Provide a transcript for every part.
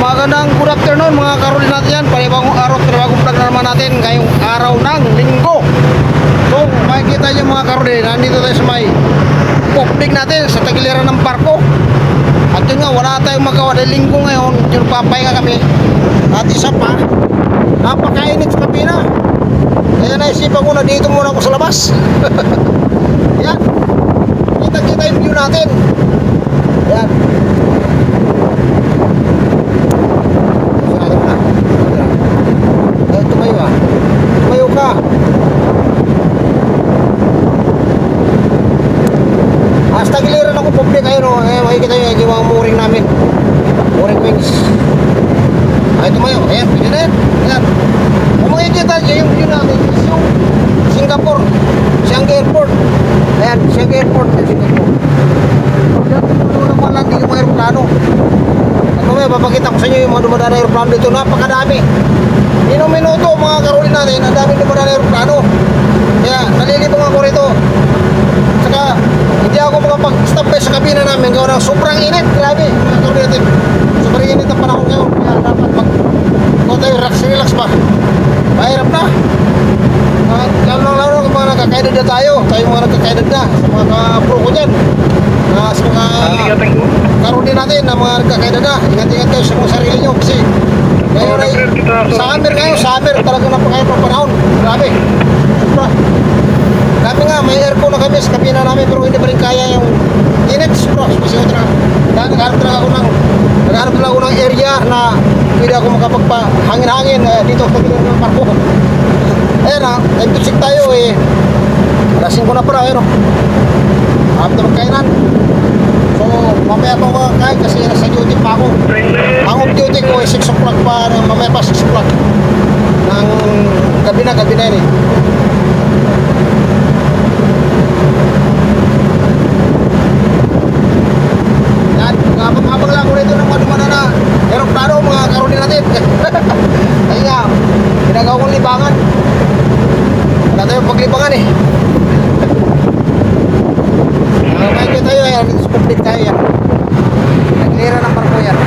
magandang good afternoon mga karoli natin yan. Panibagong araw, panibagong vlog na naman natin ngayong araw ng linggo. So, makikita niyo mga karoli, nandito tayo sa may public natin sa tagiliran ng barko. At yun nga, wala tayong magawa dahil linggo ngayon, yung papahinga kami. At isa pa, napakainit sa kabina. Kaya naisipan ko na dito muna ako sa labas. yan. Kita-kita yung view natin. Yan. Sayang na. Eh, tumayo ah. Tumayo ka. Hasta giliran ako public ayun oh. Eh, makikita nyo yung mga mooring namin. Mooring wings. Ay, tumayo. Ayan, pwede na yan. Ayan. Kung makikita nyo yung view natin is yung Singapore. Siangga Airport. Ayan, Siangga Airport. Ayan, Singapore. Puno naman lang yung aeroplano. At mamaya, papakita ko sa inyo yung mga dumadaan na aeroplano dito. Napakadami. Minong minuto, mga karulin natin, ang daming dumadaan na aeroplano. Kaya, nalilibang ako rito. Saka, hindi ako makapag-stop sa kabina namin. Gawa ng sobrang init. Grabe, mga karulin natin. Sobrang init ang panahon ngayon. Kaya, dapat mag... Kung tayo, relax, relax ba? Mahirap na. Uh, lalo lalo kung nagkakaedad na tayo. Tayo mga nagkakaedad na. Sa mga ka-pro ko dyan. Na sa mga karoon din natin na mga nagkakaedad na. Ingat-ingat kayo sa mga sarili nyo kasi ngayon ay summer ngayon, summer talaga napakahirap ng panahon. Grabe. Sobra. Kami nga, may aircon na kami sa kabina namin pero hindi pa rin kaya yung init. Sobra. Spesyo na. Dahil naghanap talaga ako ng naghanap talaga ako ng area na pwede ako makapagpahangin-hangin eh, dito sa kabila ng parko. Ayan na, time to check tayo eh. Lasing ko na pala, ayun o. After magkainan. So, mamaya pa ako kakain kasi nasa duty pa ako. Ang off duty ko ay 6 o'clock pa, na- mamaya pa 6 o'clock. Ng gabi na, gabi na yun eh. Yan, habang-habang lang ko rito ng mga dumana na aeroplano, mga karonin natin. Ayun nga, ginagawa kong libangan. Wala tayong paglibangan eh. Uh, medyo tayo yan, sa public tayo yan. Naglira ng barko yan.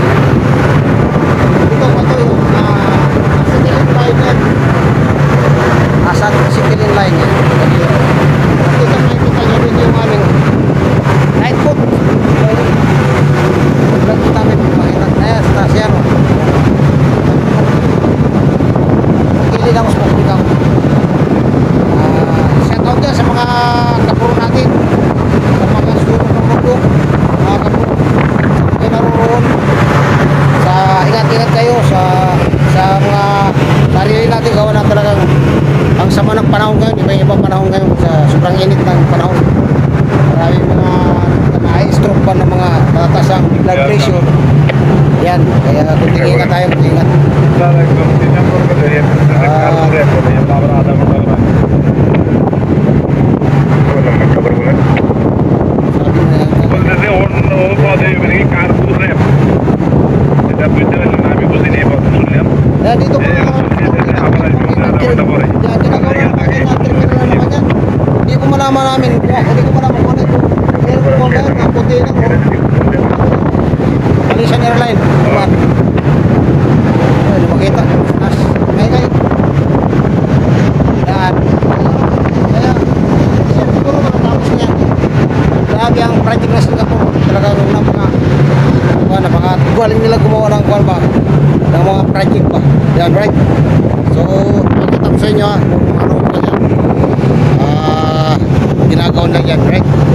Ibang panahon ngayon sa sobrang init ng panahon marami mga na-stroke pa ng mga matatas ang blood pressure yan kaya kunting ingat tayo kunting ingat. Kaya dito po Ko malaman namin, hindi ko malaman kung ano ito. Kung ano yan, ang puti na ko. Malaysian Airline. Diba? Ay, makita. As, ngay ngay. Yan. Kaya, siguro matatapos niya. Grabe ang project na Singapore. Talagang napaka, napaka, napaka, galing nila gumawa ng kwan ba? ng mga project ba. Yan, right? So, pakita ko sa inyo ha, lang yan, right?